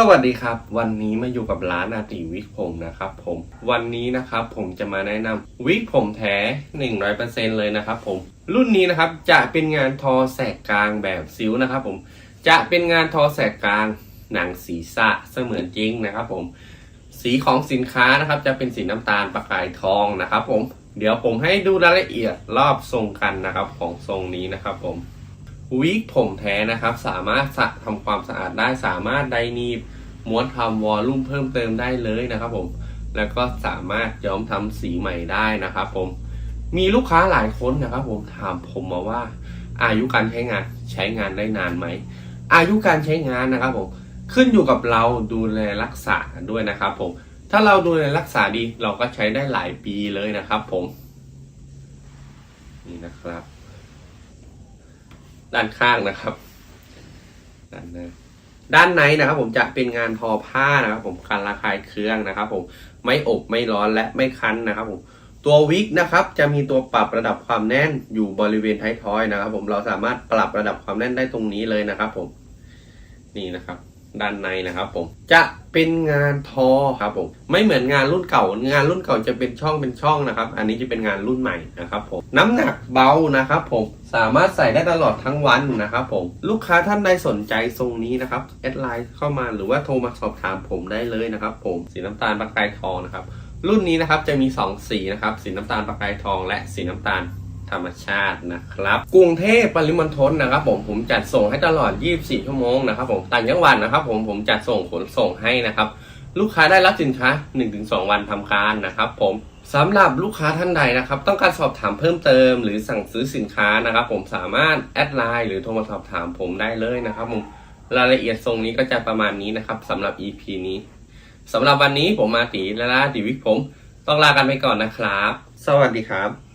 สวัสดีครับ วันนี้มาอยู่กับร้านอาติวิกผมนะครับผมวันนี้นะครับผมจะมาแนะนำวิกผมแท้ 100%เลยนะครับผมรุ่นนี้นะครับจะเป็นงานทอแสกกลางแบบซิวนะครับผมจะเป็นงานทอแสกกลางหนังศีรษะเสมือนจริงนะครับผมสีของสินค้านะครับจะเป็นสีน้ำตาลประกายทองนะครับผมเดี๋ยวผมให้ดูรายละเอียดรอบทรงกันนะครับของทรงนี้นะครับผม วิกผมแท้นะครับ สามารถสะทำความสะอาดได้ สามารถไดนีบม้วนทำวอลลุ่มเพิ่มเติมได้เลยนะครับผม แล้วก็สามารถย้อมทำสีใหม่ได้นะครับผม มีลูกค้าหลายคนนะครับ ผมถามผมมาว่า อายุการใช้งานใช้งานได้นานไหม อายุการใช้งานนะครับผมขึ้นอยู่กับเราดูแลรักษาด้วยนะครับผม ถ้าเราดูแลรักษาดีเราก็ใช้ได้หลายปีเลยนะครับผม นี่นะครับ ด้านข้างนะครับด้านหน้าด้านในนะครับผมจะเป็นงานทอผ้านะครับ ผมการระคายเครื่องนะครับ ผมไม่อบไม่ร้อนและไม่คันนะครับ ผมตัววิกนะครับ จะมีตัวปรับระดับความแน่นอยู่บริเวณท้ายทอยนะครับ ผมเราสามารถปรับระดับความแน่นได้ตรงนี้เลยนะครับ ผมนี่นะครับ ด้านในนะครับผมจะเป็นงานทอครับผมไม่เหมือนงานรุ่นเก่างานรุ่นเก่าจะเป็นช่องเป็นช่องนะครับ อันนี้จะเป็นงานรุ่นใหม่นะครับผมน้ำหนักเบานะครับผมสามารถใส่ได้ตลอดทั้งวันนะครับผมลูกค้าท่านใดสนใจทรงนี้นะครับแอดไลน์เข้ามาหรือว่าโทรมาสอบถามผมได้เลยนะครับผมสีน้ำตาลประกายทองนะครับรุ่นนี้นะครับจะมี 2 สีนะครับสีน้ำตาลประกายทองและสีน้ำตาล ธรรมชาตินะครับ กรุงเทพปริมณฑลนะครับ ผมผมจัดส่งให้ตลอด 24 ชั่วโมงนะครับ ผมต่างจังหวัดนะครับ ผมผมจัดส่งขนส่งให้นะครับ ลูกค้าได้รับสินค้า 1-2 วันทำการนะครับ ผมสำหรับลูกค้าท่านใดนะครับ ต้องการสอบถามเพิ่มเติม หรือสั่งซื้อสินค้านะครับ ผมสามารถแอดไลน์หรือโทรมาสอบถามผมได้เลยนะครับผมรายละเอียดทรงนี้ก็จะประมาณนี้นะครับสำหรับ EP นี้สำหรับวันนี้ผมมาตีและลาติวิกผม ต้องลากันไปก่อนนะครับ สวัสดีครับ